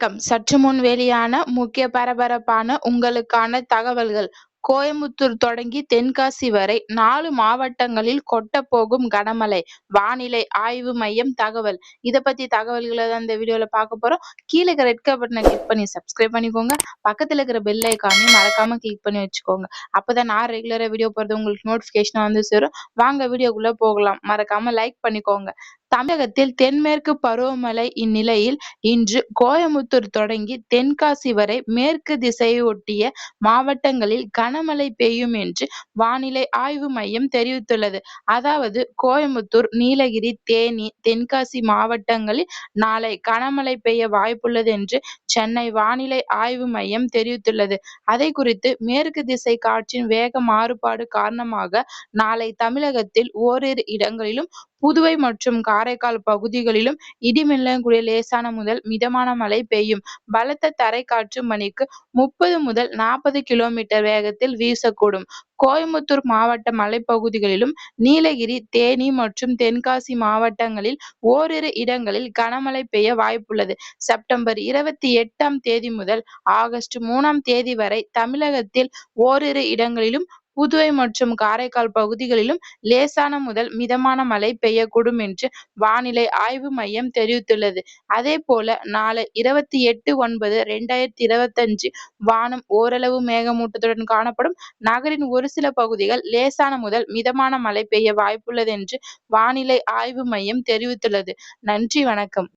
வணக்கம். சற்று முன் வெளியான முக்கிய பரபரப்பான உங்களுக்கான தகவல்கள். கோயம்புத்தூர் தொடங்கி தென்காசி வரை நாலு மாவட்டங்களில் கொட்ட போகும் கனமழை. வானிலை ஆய்வு மையம் தகவல். இதை பத்தி தகவல்களை தான் இந்த வீடியோல பார்க்க போறோம். கீழே இருக்கிற ரெட் கலர் பட்டனை கிளிக் பண்ணி சப்ஸ்கிரைப் பண்ணிக்கோங்க. பக்கத்துல இருக்கிற பெல் ஐக்கானையும் மறக்காம கிளிக் பண்ணி வச்சுக்கோங்க. அப்பதான் நான் ரெகுலரா வீடியோ போறது உங்களுக்கு நோட்டிபிகேஷன் வந்து சேரும். வாங்க வீடியோக்குள்ள போகலாம். மறக்காம லைக் பண்ணிக்கோங்க. தமிழகத்தில் தென்மேற்கு பருவமழை இந்நிலையில் இன்று கோயமுத்தூர் தொடங்கி தென்காசி வரை மேற்கு திசையை ஒட்டிய மாவட்டங்களில் கனமழை பெய்யும் என்று வானிலை ஆய்வு மையம் தெரிவித்துள்ளது. அதாவது கோயமுத்தூர் நீலகிரி தேனி தென்காசி மாவட்டங்களில் நாளை கனமழை பெய்ய வாய்ப்புள்ளது என்று சென்னை வானிலை ஆய்வு மையம் தெரிவித்துள்ளது. அதை குறித்து மேற்கு திசை காற்றின் வேக மாறுபாடு காரணமாக நாளை தமிழகத்தில் ஓரிரு இடங்களிலும் புதுவை மற்றும் காரைக்கால் பகுதிகளிலும் இடிமின்னலுடன் கூடிய லேசான முதல் மிதமான மழை பெய்யும். பலத்த தரைக்காற்று மணிக்கு முப்பது முதல் நாற்பது கிலோமீட்டர் வேகத்தில் வீசக்கூடும். கோயமுத்தூர் மாவட்ட மலைப்பகுதிகளிலும் நீலகிரி தேனி மற்றும் தென்காசி மாவட்டங்களில் ஓரிரு இடங்களில் கனமழை பெய்ய வாய்ப்புள்ளது. செப்டம்பர் இருபத்தி எட்டாம் தேதி முதல் ஆகஸ்ட் மூணாம் தேதி வரை தமிழகத்தில் ஓரிரு இடங்களிலும் புதுவை மற்றும் காரைக்கால் பகுதிகளிலும் லேசான முதல் மிதமான மழை பெய்யக்கூடும் என்று வானிலை ஆய்வு மையம் தெரிவித்துள்ளது. அதே போல நாளை இருபத்தி எட்டு ஒன்பது ரெண்டாயிரத்தி இருபத்தஞ்சு வானம் ஓரளவு மேகமூட்டத்துடன் காணப்படும். நகரின் ஒரு சில பகுதிகள் லேசான முதல் மிதமான மழை பெய்ய வாய்ப்புள்ளது என்று வானிலை ஆய்வு மையம் தெரிவித்துள்ளது. நன்றி வணக்கம்.